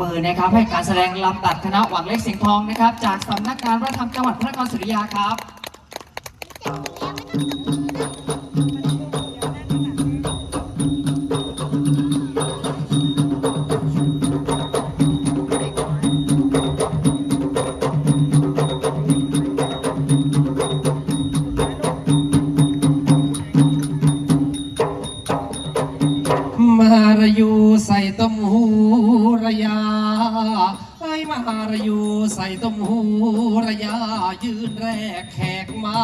มือนะครับให้การแสดงลำตัดคณะหวังเล็กเสียงทองนะครับ จากสำนักงานวัฒนธรรมจังหวัดพระนครศรีอยุธยาครับมารยูใส่ต้มหู ระยาไอ้ยมหารยูใส่ต้มหูระยา ยืนแรกแขกมา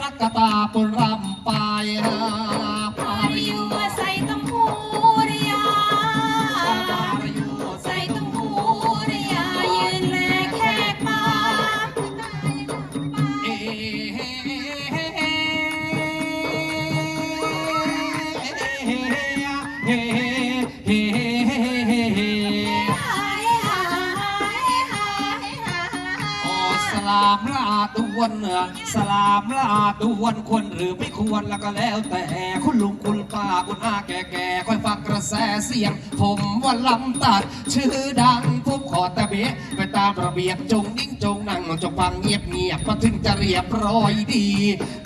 รักกะตาปนรำปลายหาพาปารยูยูใส่ตุ้มหูริยาพารยูใส่ตุ้มหูริยา ยืนแลแขกมา เอ๊เฮ้เฮ้เฮ้า มลาตวนเนื้อสลามลาตวนควรหรือไม่ควรแล้วก็แล้วแต่คุณลุงคุณป้าคุณอาแก่ๆค่อยฟังกระแสเสียง ผมว่าลำตัด ชื่อดังผมขอตะเบะไปตามระเบียบจงนิ่งจงนั่งจงฟังเงียบเงียบๆมาถึงจะเรียบร้อยดี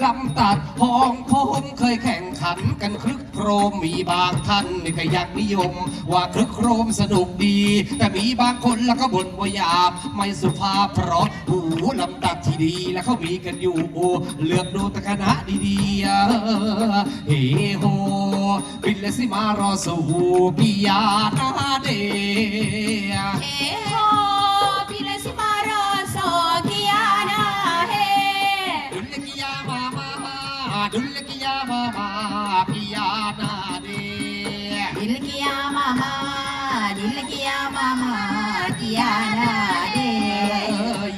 ลำตัดห้องผมเคยแข่งขันกันครึกโครมมีบางท่านนี่ก็อยากนิยม ว่าครึกโครมสนุกดี แต่มีบางคนแล้วก็บ่นว่าหยาบไม่สุภาพเพราะหูลำตัดที่ดีแล้วเขามีกันอยู่โอ้เลือกดูแต่คณะดีๆอะเฮโฮบินเลสิมารอสู่ปิยานาเดเฮโฮพี่เลสิมารอโซกิยานาเฮดุลกิยามามาดุลกิยามามาปิยานาเดดิลกิยามามาดิลกิยามามากิยานาเด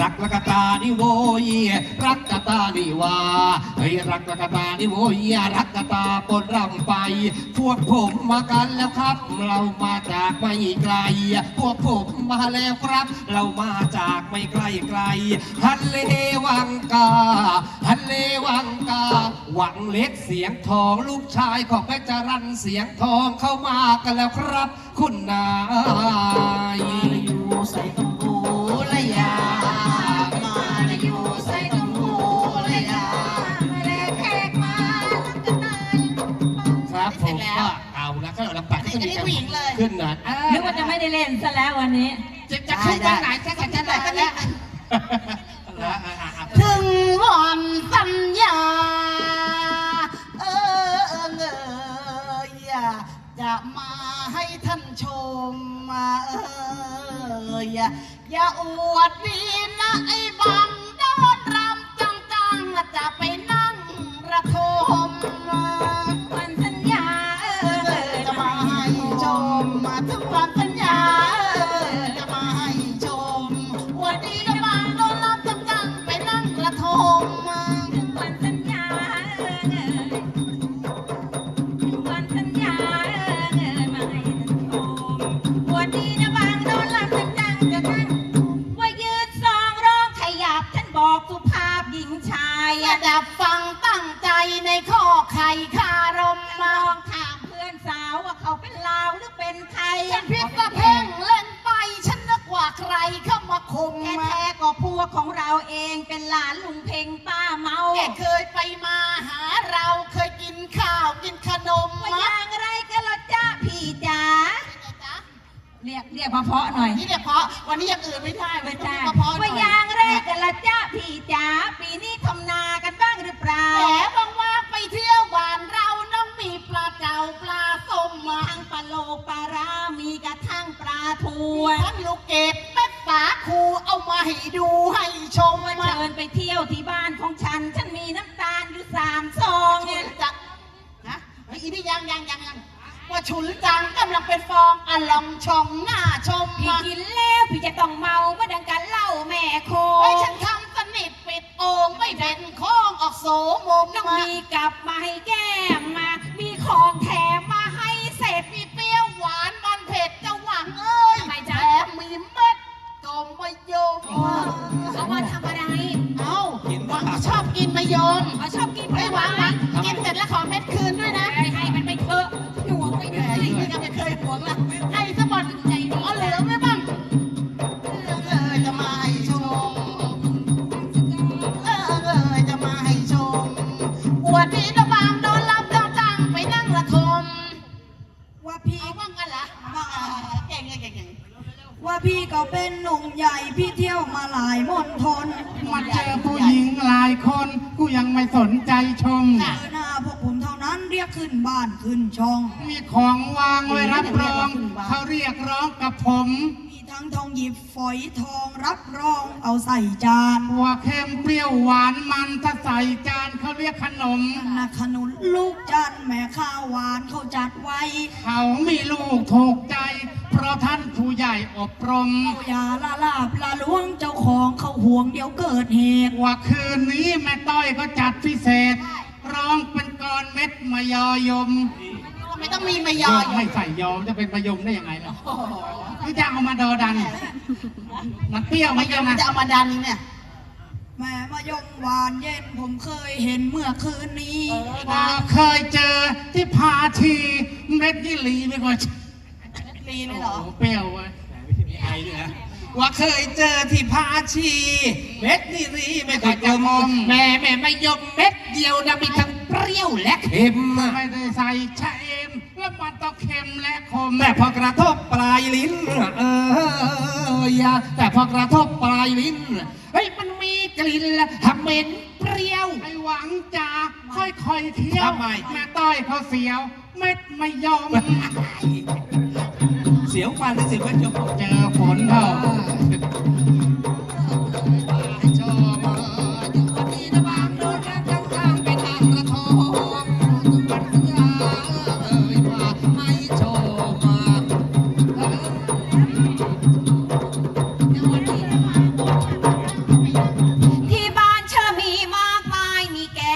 รักละกตานี่โวยรักกตานี่ว่าเฮ้ยรักละกตานี่โวยรักกตาปนรำไป พวกผมมากันแล้วครับ เรามาจากไม่ไกล พวกผมมาแล้วครับ เรามาจากไม่ไกลไกลฮันเลวังกาฮันเลวังกา หวังเล็กเสียงทองลูกชายของแม่จรันเสียงทองเข้ามากันแล้วครับ คุณนาย ก็ลำบากก็มีการขึ้นหน่อยเอ้ยนึกว่าจะไม่ได้เล่นซะแล้ววันนี้ จะจะขึ้นตอนไหนจะจะจะไหนกันเนี่ยนะอะอะอะถึงวันสัญญา เออเออเอยจะมาให้ท่านชมมาเอออย่าอวดดีนะไอ้บังโดนรำจังจังๆจะไปนั่งระทม มมาถึงวันสัญญ ของเราเองเป็นหลานลุงเพ่งป้าเมา แกเคยไปมาหาเราเคยกินข้าวกินขนมว่าอย่างไรกันละจ้าพี่จ๋าเรียกเรียกมาเพาะหน่อยนี่เดี๋ยวเพราะวันนี้อย่างอื่นไม่ได้ไม่ใช่ต้องเพราะหน่ว่าอยอย่างแรกกันละจ้าพี่จ๋าปีนี้ทำนากัน ยังยังยังว่าฉุนจังกำลังเป็นฟองอะลองชองหน้าชมพี่กินแล้วพี่จะต้องเมาเมื่อดังกันเล่าแม่โคไอ้ฉันทำสนิทปิดโอ่งไม่เป็นโค้งออกโสมมต้องมีกลับมาให้แก้มมา มีของแถมมาให้เสร็จ มีเปรี้ยวหวานมันเผ็ดจะหวังเอ้ยไมจะแถมมีเม็ดก็ไม่โยมเอามาทำอะไรเอ้าหวังชอบกินมะยม เขชอบกินผลไม่หวังหไม้วังกินเสร็จแล้วขอเม็ดคืนด้วยนะ ใหญ่พี่เที่ยวมาหลายมณฑลมาเจอผู้หญิงหลายคน กูยังไม่สนใจชม เจอหน้าพวกผมเท่านั้นเรียกขึ้นบ้านขึ้นช่อง มีของวางไว้รับรอง เขาเรียกร้องกับผม มีทั้งทองหยิบฝอยทองรับรองเอาใส่จานหัวเค็มเปรี้ยวหวานมันถ้าใส่จานเขาเรียกขนม นักขนุนลูกจันทร์แม่ข้าวหวานเขาจัดไว้ เขามีลูกถูกใจ เพราะท่านผู้ใหญ่อบรม อย่าละลาบละล้วงเจ้าของเขาห่วงเดี๋ยวเกิดเหตุว่าคืนนี้แม่ต้อยก็จัดพิเศษ ร้องเป็นกรเม็ดมายอยมไม่ต้องมีมายอยไม่ใส่ยอมจะเป็นมายมได้ยังไงล่ะรู้จักเอามาดอดัน มันเปรี้ยวไมมายเจ้าอมนะจะเอามาดันเนี่ยแม่มายมหวานเย็นผมเคยเห็นเมื่อคืนนี้เคยเจอที่พาทีเม็ดยี่หลีไปก ว่าลีเลยเหรอโอ้เปรี้ยวเว้ยไอ้เนี่ยว่าเคยเจอที่พาชีเม็ดนี่รีไม่ค่อยจะมองแม่แม่ไม่ยกเม็ดเดียวนะมีทั้งเปรี้ยวและเค็มอะไม่ได้ใส่ชะเอมแล้วมันต้องเค็มและขมแต่พอกระทบปลายลิ้นเอออย่าแต่พอกระทบปลายลิ้นเฮ้ยมันมีกลิ่นทำเหม็นเปรี้ยวไอ้หวังจะค่อยๆเที่ยวทำไม แม่ต้อยเขาเสียว เม็ดไม่ยอม เสียวฟันสิว่าจะออจาฝนเท่า